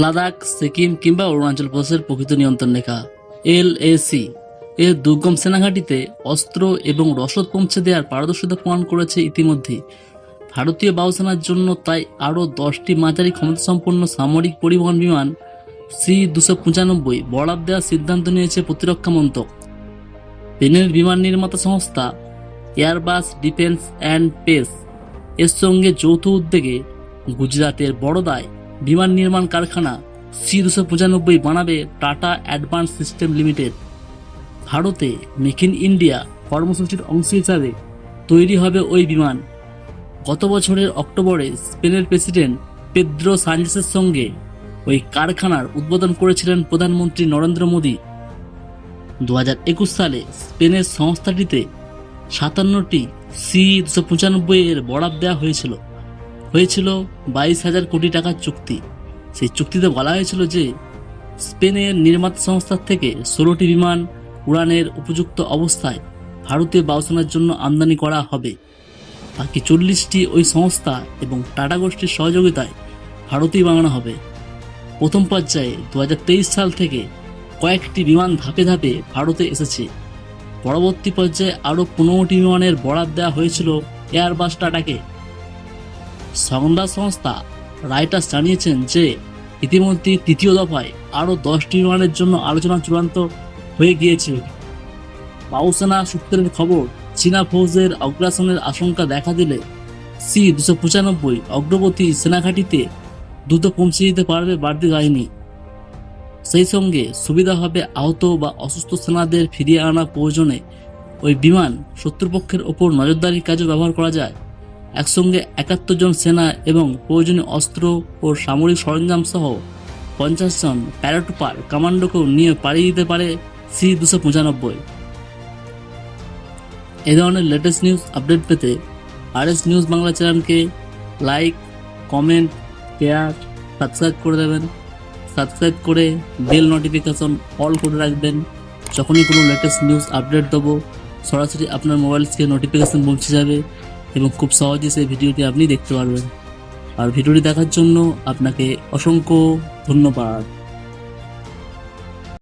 লাদাখ, সিকিম কিংবা অরুণাচল প্রদেশের প্রকৃত নিয়ন্ত্রণ রেখা। এল এসি এর দুর্গম সেনাঘাটিতে অস্ত্র এবং রসদ পৌঁছে দেওয়ার পারদর্শিতা প্রমাণ করেছে ইতিমধ্যে ভারতীয় বায়ুসেনার জন্য তাই আরও দশটি মাঝারি ক্ষমতাসম্পন্ন সামরিক পরিবহন বিমান সি দুশো পঁচানব্বই বরাদ্দ দেওয়ার সিদ্ধান্ত নিয়েছে প্রতিরক্ষা মন্ত্রক। চীনের বিমান নির্মাতা সংস্থা এয়ারবাস, ডিফেন্স অ্যান্ড পেস এর সঙ্গে যৌথ উদ্যোগে গুজরাটের বড়োদায় বিমান নির্মাণ কারখানা সি দুশো পঁচানব্বই বানাবে টাটা অ্যাডভান্স সিস্টেম লিমিটেড। ভারতে মেক ইন ইন্ডিয়া কর্মসূচির অংশ হিসাবে তৈরি হবে ওই বিমান। গত বছরের অক্টোবরে স্পেনের প্রেসিডেন্ট পেদ্রো সানচেসের সঙ্গে ওই কারখানার উদ্বোধন করেছিলেন প্রধানমন্ত্রী নরেন্দ্র মোদী। দু হাজার একুশ সালে স্পেনের সংস্থাটিতে সাতান্নটি সি দুশো পঁচানব্বই এর বরাদ দেওয়া হয়েছিল। হয়েছিল বাইশ হাজার কোটি টাকার চুক্তি। সেই চুক্তিতে বলা হয়েছিল যে, স্পেনের নির্মাতা সংস্থার থেকে ষোলোটি বিমান উড়ানের উপযুক্ত অবস্থায় ভারতে বায়ুসেনার জন্য আমদানি করা হবে। বাকি চল্লিশটি ওই সংস্থা এবং টাটা গোষ্ঠীর সহযোগিতায় ভারতেই বানানো হবে। প্রথম পর্যায়ে দু হাজার তেইশ সাল থেকে কয়েকটি বিমান ধাপে ধাপে ভারতে এসেছে। পরবর্তী পর্যায়ে আরও পনেরোটি বিমানের বরাদ দেওয়া হয়েছিল এয়ারবাস টাটাকে সংবাদ সংস্থা রাইটার্স জানিয়েছেন যে ইতিমধ্যে তৃতীয় দফায় আরও দশটি বিমানের জন্য আলোচনা চূড়ান্ত হয়ে গিয়েছে। বায়ুসেনা সূত্রের খবর, চীনা ফৌজের অগ্রাসনের আশঙ্কা দেখা দিলে সি দুশো পঁচানব্বই অগ্রবর্তী সেনাঘাটিতে দ্রুত পৌঁছে দিতে পারবে বাড়তি বাহিনী। সেই সঙ্গে সুবিধা হবে আহত বা অসুস্থ সেনাদের ফিরিয়ে আনা প্রয়োজনে ওই বিমান শত্রুপক্ষের ওপর নজরদারির কাজে ব্যবহার করা যায়। একসঙ্গে একাত্তর জন সেনা এবং প্রয়োজনীয় অস্ত্র ও সামরিক সরঞ্জাম সহ পঞ্চাশ জন প্যারাটুপার কমান্ডোকেও নিয়ে পাড়িয়ে দিতে পারে সি দুশো পঁচানব্বই। এ ধরনের লেটেস্ট নিউজ আপডেট পেতে আর এস নিউজ বাংলা চ্যানেলকে লাইক কমেন্ট শেয়ার সাবস্ক্রাইব করে দেবেন। সাবস্ক্রাইব করে বেল নোটিফিকেশন অল করে রাখবেন। যখনই কোনো লেটেস্ট নিউজ আপডেট দেবো, সরাসরি আপনার মোবাইল থেকে নোটিফিকেশন পৌঁছে যাবে। এবং খুব সহজে সেই ভিডিওটি আপনি দেখতে পারবেন। আর ভিডিওটি দেখার জন্য আপনাকে অসংখ্য ধন্যবাদ।